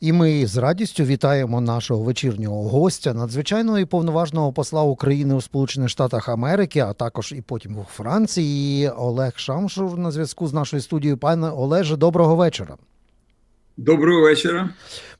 І ми з радістю вітаємо нашого вечірнього гостя, надзвичайного і повноважного посла України у Сполучених Штатах Америки, а також і потім у Франції. Олег Шамшур на зв'язку з нашою студією. Пане Олеже, доброго вечора. Доброго вечора.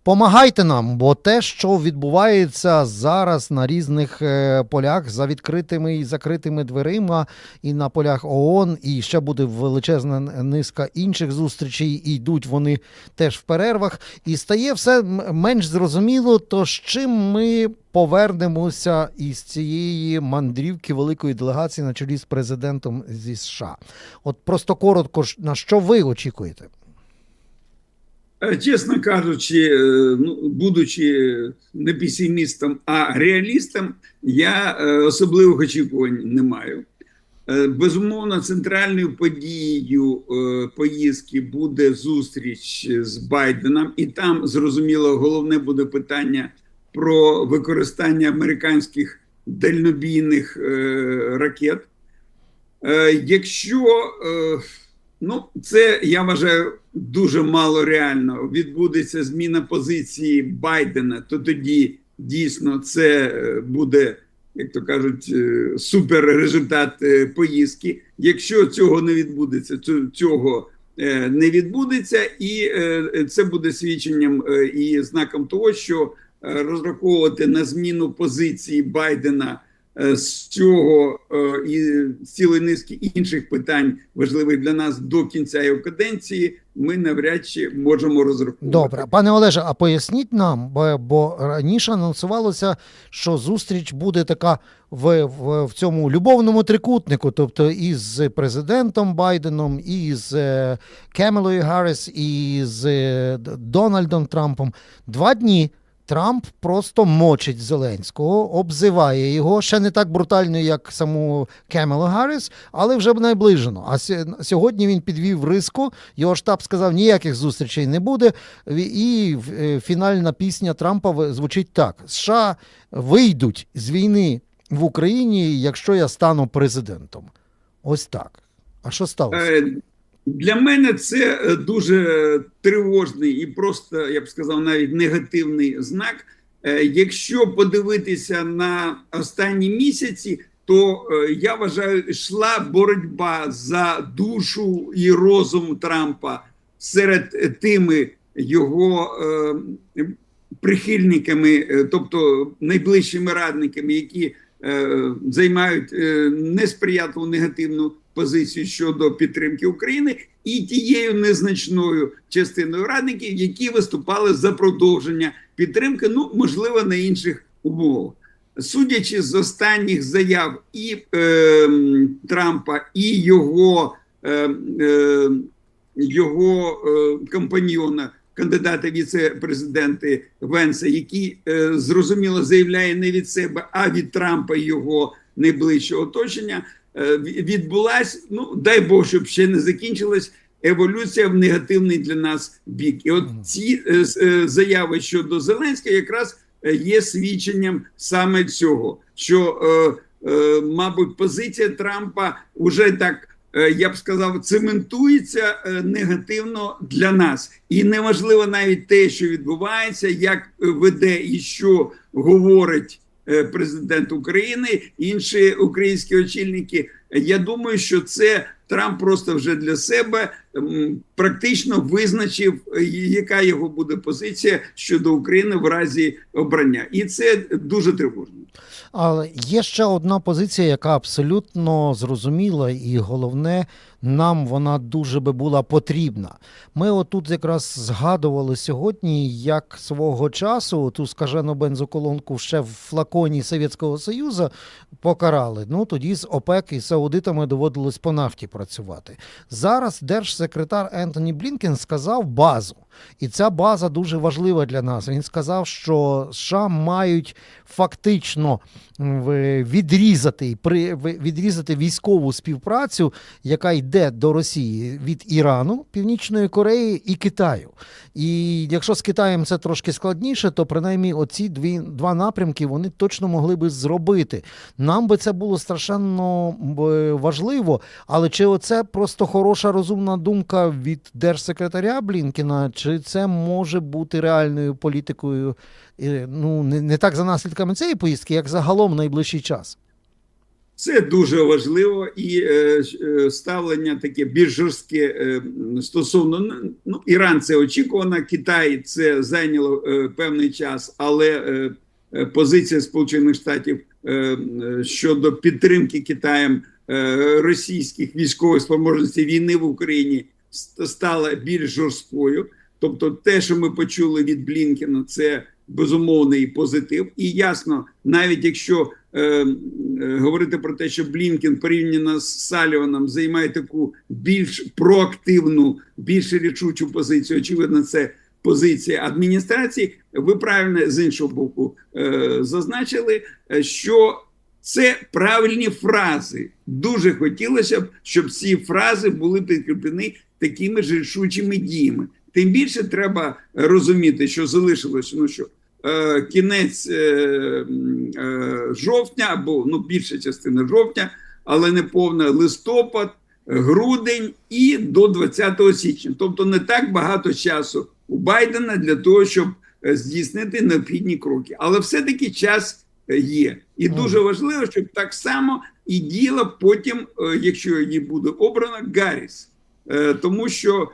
Помагайте нам, бо те, що відбувається зараз на різних е, полях за відкритими і закритими дверима, і на полях ООН, і ще буде величезна низка інших зустрічей, і йдуть вони теж в перервах, і стає все менш зрозуміло, то з чим ми повернемося із цієї мандрівки великої делегації на чолі з президентом зі США. От просто коротко, на що ви очікуєте? Е, Чесно кажучи, е, ну, будучи не песимістом, а реалістом, я е, особливих очікувань не маю. Безумовно, центральною подією поїздки буде зустріч з Байденом, і там зрозуміло головне буде питання про використання американських дальнобійних ракет. Якщо ну, це я вважаю дуже мало реально. Відбудеться зміна позиції Байдена, то тоді дійсно це е, буде, як то кажуть, е, супер результат е, поїздки. Якщо цього не відбудеться, цього не відбудеться, і це буде свідченням і знаком того, що розраховувати на зміну позиції Байдена з цього е, і цілої низки інших питань важливих для нас до кінця його каденції, ми навряд чи можемо розраховувати. Добре, пане Олеже, а поясніть нам, бо, бо раніше анонсувалося, що зустріч буде така в, в, в цьому любовному трикутнику, тобто із президентом Байденом, і з е, Кемелою Гарріс, і з е, Дональдом Трампом. Два дні. Трамп просто мочить Зеленського, обзиває його ще не так брутально, як саму Кемелу Гарріс, але вже найближено. А сьогодні він підвів риску. Його штаб сказав, ніяких зустрічей не буде. І е, фінальна пісня Трампа звучить так: США вийдуть з війни в Україні, якщо я стану президентом. Ось так. А що сталося? Для мене це е, дуже тривожний і просто, я б сказав, навіть негативний знак. Е, Якщо подивитися на останні місяці, то е, я вважаю, йшла боротьба за душу і розум Трампа серед тими його прихильниками, тобто найближчими радниками, які займають е, несприятливу негативну позицію щодо підтримки України, і тією незначною частиною радників, які виступали за продовження підтримки, ну можливо, на інших умовах. Судячи з останніх заяв і е, Трампа, і його, е, е, його е, компаньйона, кандидата віце-президенти Венса, який е, зрозуміло заявляє не від себе, а від Трампа і його найближчого оточення, відбулась. Ну дай Бог, щоб ще не закінчилась. Еволюція в негативний для нас бік, і от ці е, е, заяви щодо Зеленського якраз е, є свідченням саме цього, що, е, е, мабуть, позиція Трампа вже так, е, я б сказав, цементується е, негативно для нас, і неважливо навіть те, що відбувається, як е, веде і що говорить е, президент України, інші українські очільники. Я думаю, що це Трамп просто вже для себе практично визначив, е, яка його буде позиція щодо України в разі обрання, і це дуже тривожно. Але є ще одна позиція, яка абсолютно зрозуміла, і головне, нам вона дуже би була потрібна. Ми отут якраз згадували сьогодні, як свого часу ту скажену бензоколонку ще в флаконі Совєтського Союзу покарали. Ну тоді з ОПЕК і Саудитами доводилось по нафті працювати. Зараз держсекретар Ентоні Блінкен сказав базу. І ця база дуже важлива для нас. Він сказав, що США мають фактично відрізати відрізати військову співпрацю, яка йде до Росії від Ірану, Північної Кореї і Китаю. І якщо з Китаєм це трошки складніше, то принаймні оці дві два напрямки вони точно могли би зробити. Нам би це було страшенно важливо, але чи оце просто хороша розумна думка від держсекретаря Блінкіна, чи це може бути реальною політикою, ну не, не так за наслідками цієї поїздки, як загалом в найближчий час? Це дуже важливо, і е, е, ставлення таке більш жорстке е, стосовно ну, Іран це очікувано, Китай це зайняло е, певний час, але е, е, позиція Сполучених Штатів е, е, щодо підтримки Китаєм е, російських військових спроможностей війни в Україні стала більш жорсткою. Тобто, те, що ми почули від Блінкена, це безумовний позитив. І ясно, навіть якщо е, е, говорити про те, що Блінкен порівняно з Саліваном займає таку більш проактивну, більш рішучу позицію. Очевидно, це позиція адміністрації. Ви правильно з іншого боку е, зазначили, е, що це правильні фрази. Дуже хотілося б, щоб ці фрази були підкріплені такими ж рішучими діями. Тим більше треба розуміти, що залишилось ну що е, кінець е, е, жовтня або ну більша частина жовтня, але не повна листопад, грудень і до 20 січня. Тобто не так багато часу у Байдена для того, щоб е, здійснити необхідні кроки. Але все-таки час е, є. І дуже важливо, щоб так само і діяла потім, е, якщо її буде обрано, Гарріс. Тому що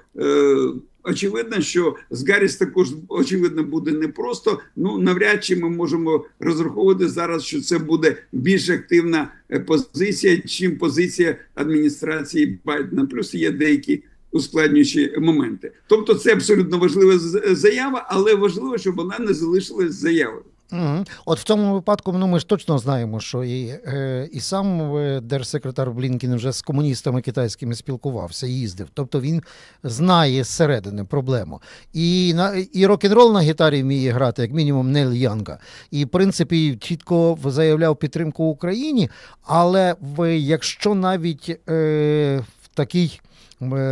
очевидно, що з Гарріс також очевидно буде непросто. Ну навряд чи ми можемо розраховувати зараз, що це буде більш активна е, позиція, чим позиція адміністрації Байдена. Плюс є деякі ускладнюючі моменти. Тобто, це абсолютно важлива заява, але важливо, щоб вона не залишилась заявою. Угу. От в цьому випадку ну, ми ж точно знаємо, що і, е, і сам е, держсекретар Блінкін вже з комуністами китайськими спілкувався, їздив. Тобто він знає зсередини проблему. І, на, і рок-н-рол на гітарі вміє грати, як мінімум, Нель Янга. І, в принципі, чітко заявляв підтримку Україні. Але якщо навіть е, в такий е,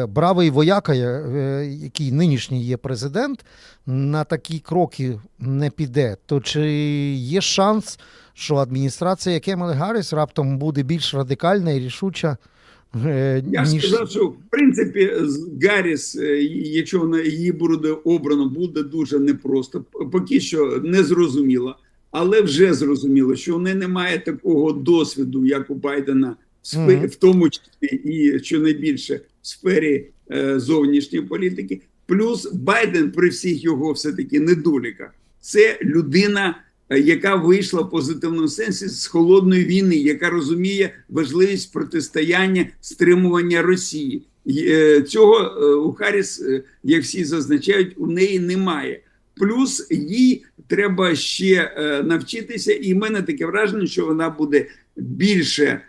бравий вояка, е, який нинішній є президент, на такі кроки не піде, то чи є шанс, що адміністрація Кемели Гарріс раптом буде більш радикальна і рішуча? е, Я ніж... сказав, що в принципі Гарріс, е, якщо вона її буде обрано, буде дуже непросто. Поки що не зрозуміло, але вже зрозуміло, що у неї немає такого досвіду, як у Байдена, в, тому числі і що найбільше в сфері е, зовнішньої політики. Плюс Байден при всіх його все таки недоліках, це людина. е, Яка вийшла в позитивному сенсі з холодної війни, яка розуміє важливість протистояння стримування Росії, е, цього е, у Харріс, е, як всі зазначають, у неї немає. Плюс їй треба ще навчитися, і в мене таке враження, що вона буде більше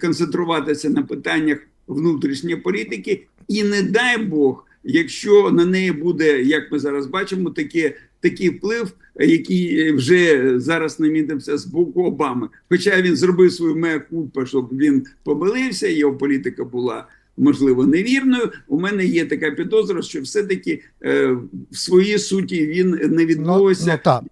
концентруватися на питаннях внутрішньої політики, і не дай Бог, якщо на неї буде, як ми зараз бачимо, таке. Такий вплив, який вже зараз намітився з боку Обами. Хоча він зробив свою мея кульпа, щоб він помилився, його політика була можливо невірною. У мене є така підозра, що все-таки е, в своїй суті він не Ну, відмовився ну, так.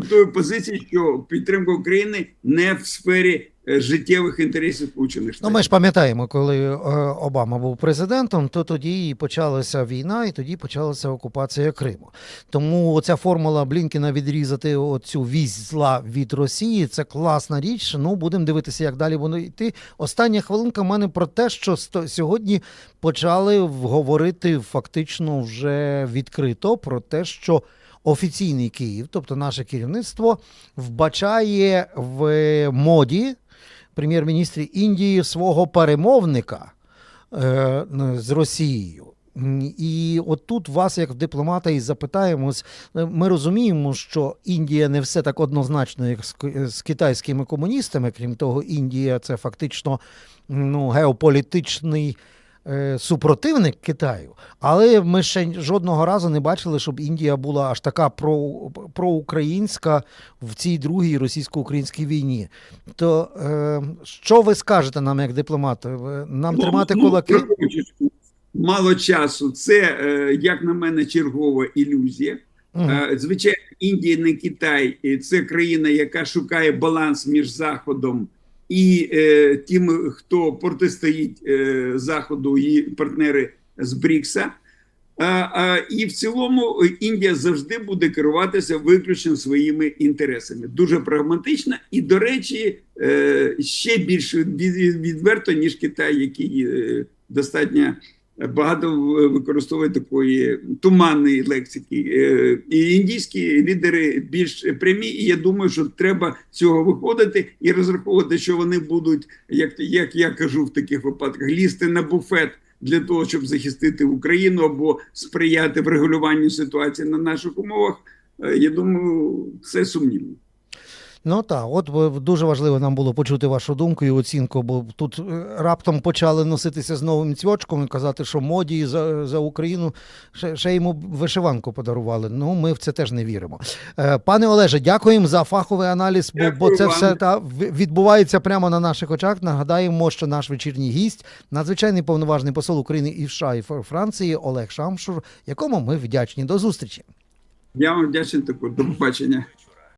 Тої позиції, що підтримка України не в сфері е, життєвих інтересів Сполучених Ну, ми ж пам'ятаємо, коли е, Обама був президентом, то тоді і почалася війна, і тоді почалася окупація Криму. Тому ця формула Блінкіна відрізати оцю вісь зла від Росії це класна річ. Ну, будемо дивитися, як далі воно йти. Остання хвилинка в мене про те, що сто- сьогодні почали говорити фактично вже відкрито про те, що. Офіційний Київ, тобто наше керівництво, вбачає в моді прем'єр-міністрі Індії свого перемовника е, з Росією. І от тут вас, як дипломата, і запитаємось. Е, Ми розуміємо, що Індія не все так однозначно, як з, китайськими комуністами. Крім того, Індія це фактично ну, геополітичний е, супротивник Китаю. Але ми ще жодного разу не бачили, щоб Індія була аж така про, проукраїнська в цій другій російсько-українській війні. То е, що ви скажете нам як дипломат? Е, Нам тримати кулаки? враховуючи, Мало часу. Це, е, як на мене, чергова ілюзія. Е, Звичайно, Індія не Китай, це країна, яка шукає баланс між Заходом і е, тим, хто протистоїть е, Заходу і партнери з БРІКСа. А, а, і в цілому Індія завжди буде керуватися виключно своїми інтересами. Дуже прагматична і, до речі, е, ще більш від- відверто, ніж Китай, який е, достатньо багато використовує такої туманної лексики. Е, І індійські лідери більш прямі, і я думаю, що треба цього виходити і розраховувати, що вони будуть, як, як я кажу в таких випадках, лізти на буфет для того, щоб захистити Україну або сприяти врегулюванню ситуації на наших умовах. Е, Я думаю, це сумнівно. Ну так, от дуже важливо нам було почути вашу думку і оцінку, бо тут е, раптом почали носитися з новим цвьочком і казати, що моді за, за Україну ще, ще йому вишиванку подарували. Ну, ми в це теж не віримо. Е, Пане Олеже, дякуємо за фаховий аналіз, бо, бо це вам. все та відбувається прямо на наших очах. Нагадаємо, що наш вечірній гість, надзвичайний повноважний посол України і в США і Франції Олег Шамшур, якому ми вдячні. До зустрічі. Я вам вдячний також. До побачення.